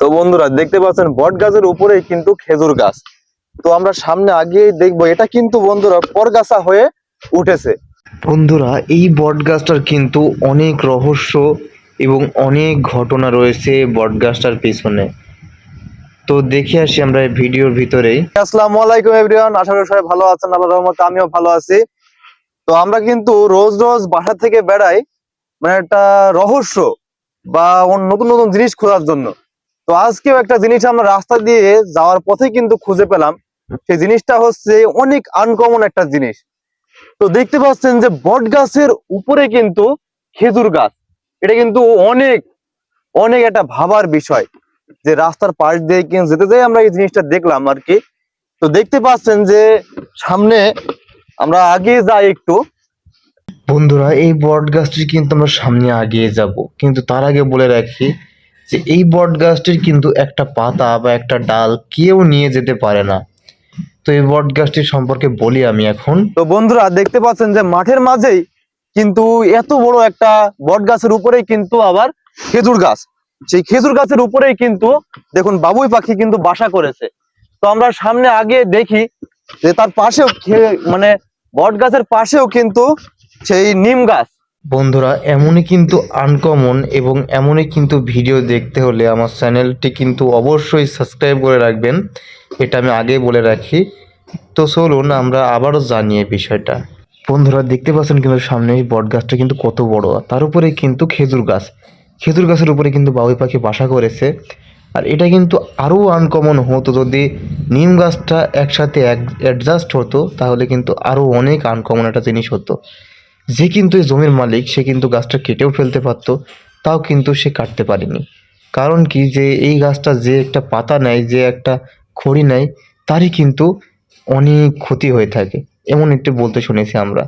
তো বন্ধুরা দেখতে পাচ্ছেন বট গাছের উপরেই কিন্তু খেজুর গাছ। তো আমরা সামনে আগে দেখব এটা কিন্তু বন্ধুরা পরগাছা হয়ে উঠেছে। বন্ধুরা এই বট গাছটার কিন্তু অনেক রহস্য এবং অনেক ঘটনা রয়েছে বট গাছটার পিছনে। তো দেখে আসি আমরা এই ভিডিওর ভিতরেই। আসসালামু আলাইকুম এভরিওয়ান আশা করি সবাই ভালো আছেন আল্লাহর রহমতে আমিও ভালো আছি। তো আমরা কিন্তু রোজ রোজ বাসা থেকে বেড়াই মানে একটা রহস্য বা অন্য নতুন নতুন জিনিস খোঁজার জন্য। তো আজকেও একটা জিনিস আমরা রাস্তা দিয়ে যাওয়ার পথে কিন্তু খুঁজে পেলাম। সেই জিনিসটা হচ্ছে অনেক আনকমন একটা জিনিস। তো দেখতে পাচ্ছেন যে বট গাছের উপরে কিন্তু খেজুর গাছ। এটা কিন্তু অনেক অনেক একটা ভাবার বিষয় যে রাস্তার পাশ দিয়ে কিন্তু যেতে যাই আমরা এই জিনিসটা দেখলাম আর কি। তো দেখতে পাচ্ছেন যে সামনে আমরা আগে যাই একটু। বন্ধুরা, এই বট গাছটির কিন্তু আমরা সামনে আগিয়ে যাব। কিন্তু তার আগে বলে রাখি যে এই বট গাছটির কিন্তু একটা পাতা বা একটা ডাল কেউ নিয়ে যেতে পারে না। তো এই বট গাছটির সম্পর্কে বলি আমি এখন। তো বন্ধুরা, দেখতে পাচ্ছেন যে মাঠের মাঝেই কিন্তু এত বড় একটা বট গাছের উপরেই কিন্তু আবার খেজুর গাছ। সেই খেজুর গাছের উপরেই কিন্তু দেখুন বাবুই পাখি কিন্তু বাসা করেছে। তো আমরা সামনে আগে দেখি যে তার পাশেও মানে বট গাছের পাশেও কিন্তু সেই নিম গাছ। বন্ধুরা, এমনই কিন্তু আনকমন এবং এমনই কিন্তু ভিডিও দেখতে হলে আমার চ্যানেলটি কিন্তু অবশ্যই সাবস্ক্রাইব করে রাখবেন। এটা আমি আগে বলে রাখি। তো চলুন আমরা আবারও জানি এই বিষয়টা। বন্ধুরা, দেখতে পাচ্ছেন কিন্তু সামনে বট গাছটা কিন্তু কত বড়। তার উপরে কিন্তু খেজুর গাছ। খেজুর গাছের উপরে কিন্তু বাবুই পাখি বাসা করেছে। আর এটা কিন্তু আরও আনকমন হতো। যদি নিম গাছটা একসাথে অ্যাডজাস্ট হতো, তাহলে কিন্তু আরও অনেক আনকমন একটা জিনিস হতো। যে কিন্তু এই জমির মালিক, সে কিন্তু গাছটা কেটেও ফেলতে পারতো, তাও কিন্তু সে কাটতে পারেনি। কারণ কি যে এই গাছটা যে একটা পাতা নেয়, যে একটা খড়ি নেয়, তারই কিন্তু অনেক ক্ষতি হয়ে থাকে। এমন একটু বলতে শুনেছি আমরা।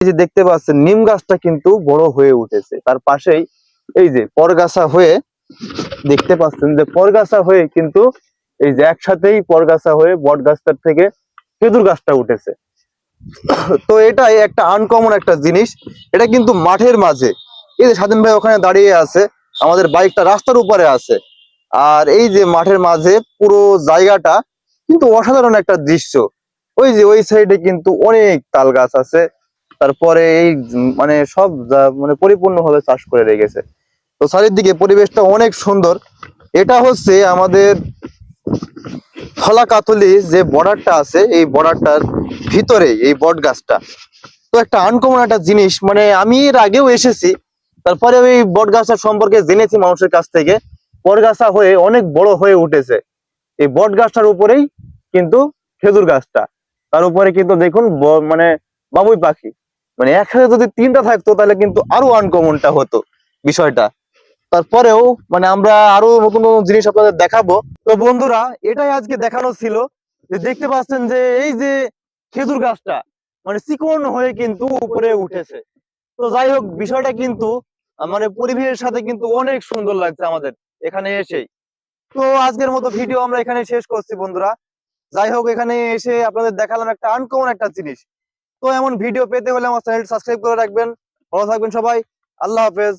এই যে দেখতে পাচ্ছেন, নিম গাছটা কিন্তু বড় হয়ে উঠেছে। তার পাশেই এই যে পরগাছা হয়ে দেখতে পাচ্ছেন যে পরগাছা হয়ে কিন্তু এই যে একসাথেই পরগাছা হয়ে বট গাছটার থেকে খেজুর গাছটা উঠেছে। তো এটাই একটা আনকমন একটা জিনিস। এটা কিন্তু মাঠের মাঝে। এই যে স্বাধীন ভাই ওখানে দাঁড়িয়ে আছে, আমাদের বাইকটা রাস্তার উপরে আছে। আর এই যে মাঠের মাঝে পুরো জায়গাটা কিন্তু অসাধারণ একটা দৃশ্য। ওই যে ওই সাইডে কিন্তু অনেক তাল গাছ আছে। তারপরে এই মানে সব মানে পরিপূর্ণভাবে চাষ করে রেখেছে। তো চারিদিকে পরিবেশটা অনেক সুন্দর। এটা হচ্ছে আমাদের ফলা কাতলি যে বর্ডারটা আছে, এই বর্ডারটার ভিতরে, এই বট গাছটা তো একটা আনকমন একটা জিনিস মানে আমি এর আগেও এসেছি, তারপরে ওই বট গাছটার সম্পর্কে জেনেছি মানুষের কাছ থেকে। বট গাছটা হয়ে অনেক বড় হয়ে উঠেছে। এই বট গাছটার উপরেই কিন্তু খেজুর গাছটা। তার উপরে কিন্তু দেখুন মানে বাবুই পাখি। মানে একসাথে যদি তিনটা থাকতো, তাহলে কিন্তু আরও আনকমনটা হতো বিষয়টা। তারপরেও মানে আমরা আরও নতুন নতুন জিনিস আপনাদের দেখাবো। তো বন্ধুরা, এটাই আজকে দেখানো ছিল যে দেখতে পাচ্ছেন যে এই যে খেজুর গাছটা মানে চিকন হয়ে কিন্তু উপরে উঠেছে। তো যাই হোক, বিষয়টা কিন্তু মানে পরিবেশের সাথে কিন্তু অনেক সুন্দর লাগছে আমাদের এখানে এসেই। তো আজকের মতো ভিডিও আমরা এখানে শেষ করছি বন্ধুরা। যাই হোক, এখানে এসে আপনাদের দেখালাম একটা আনকমন একটা জিনিস। তো এমন ভিডিও পেতে হলে আমার চ্যানেল সাবস্ক্রাইব করে রাখবেন। ভালো থাকবেন সবাই। আল্লাহ হাফেজ।